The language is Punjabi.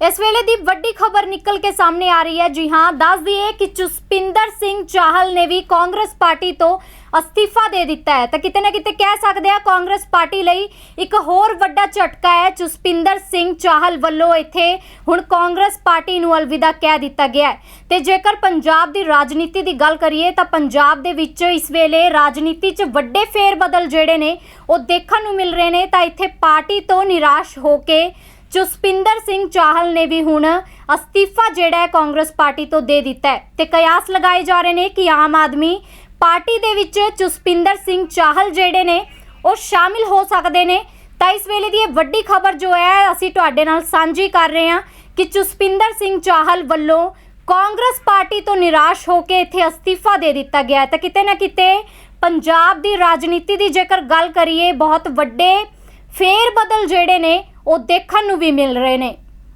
ਇਸ ਵੇਲੇ ਦੀ ਵੱਡੀ ਖਬਰ ਨਿਕਲ ਕੇ ਸਾਹਮਣੇ ਆ ਰਹੀ ਹੈ। ਜੀ ਹਾਂ, ਦੱਸ ਦਈਏ ਕਿ ਜਸਪਿੰਦਰ ਸਿੰਘ ਚਾਹਲ ਨੇ ਵੀ ਕਾਂਗਰਸ ਪਾਰਟੀ ਤੋਂ ਅਸਤੀਫਾ ਦੇ ਦਿੱਤਾ ਹੈ। ਤਾਂ ਕਿਤੇ ਨਾ ਕਿਤੇ ਕਹਿ ਸਕਦੇ ਆ, ਕਾਂਗਰਸ ਪਾਰਟੀ ਲਈ ਇੱਕ ਹੋਰ ਵੱਡਾ ਝਟਕਾ ਹੈ। ਜਸਪਿੰਦਰ ਸਿੰਘ ਚਾਹਲ ਵੱਲੋਂ ਇੱਥੇ ਹੁਣ ਕਾਂਗਰਸ ਪਾਰਟੀ ਨੂੰ ਅਲਵਿਦਾ ਕਹਿ ਦਿੱਤਾ ਗਿਆ ਹੈ। ਤੇ ਜੇਕਰ ਪੰਜਾਬ ਦੀ ਰਾਜਨੀਤੀ ਦੀ ਗੱਲ ਕਰੀਏ, ਤਾਂ ਪੰਜਾਬ ਦੇ ਵਿੱਚ ਇਸ ਵੇਲੇ ਰਾਜਨੀਤੀ 'ਚ ਵੱਡੇ ਫੇਰ ਬਦਲ ਜਿਹੜੇ ਨੇ, ਉਹ ਦੇਖਣ ਨੂੰ ਮਿਲ ਰਹੇ ਨੇ। ਤਾਂ ਇੱਥੇ ਪਾਰਟੀ ਤੋਂ ਨਿਰਾਸ਼ ਹੋ ਕੇ ਜਸਪਿੰਦਰ ਸਿੰਘ ਚਾਹਲ ਨੇ ਵੀ ਹੁਣ ਅਸਤੀਫਾ ਜਿਹੜਾ ਹੈ ਕਾਂਗਰਸ ਪਾਰਟੀ ਤੋਂ ਦੇ ਦਿੱਤਾ ਹੈ ਤੇ ਕਿਆਸ ਲਗਾਏ ਜਾ ਰਹੇ ਨੇ ਕਿ ਆਮ ਆਦਮੀ ਪਾਰਟੀ ਦੇ ਵਿੱਚ ਜਸਪਿੰਦਰ ਸਿੰਘ ਚਾਹਲ ਜਿਹੜੇ ਨੇ ਉਹ ਸ਼ਾਮਿਲ ਹੋ ਸਕਦੇ ਨੇ। ਤਾਂ ਇਸ ਵੇਲੇ ਦੀ ਇਹ ਵੱਡੀ ਖਬਰ ਜੋ ਹੈ, ਅਸੀਂ ਤੁਹਾਡੇ ਨਾਲ ਸਾਂਝੀ ਕਰ ਰਹੇ ਹਾਂ ਕਿ ਜਸਪਿੰਦਰ ਸਿੰਘ ਚਾਹਲ ਵੱਲੋਂ ਕਾਂਗਰਸ ਪਾਰਟੀ ਤੋਂ ਨਿਰਾਸ਼ ਹੋ ਕੇ ਇੱਥੇ ਅਸਤੀਫਾ ਦੇ ਦਿੱਤਾ ਗਿਆ ਤਾਂ ਕਿਤੇ ਨਾ ਕਿਤੇ ਪੰਜਾਬ ਦੀ ਰਾਜਨੀਤੀ ਦੀ ਜੇਕਰ ਗੱਲ ਕਰੀਏ, ਬਹੁਤ ਵੱਡੇ ਫੇਰ ਬਦਲ ਜਿਹੜੇ ਨੇ ਉਹ ਦੇਖਣ ਨੂੰ ਵੀ ਮਿਲ ਰਹੇ ਨੇ।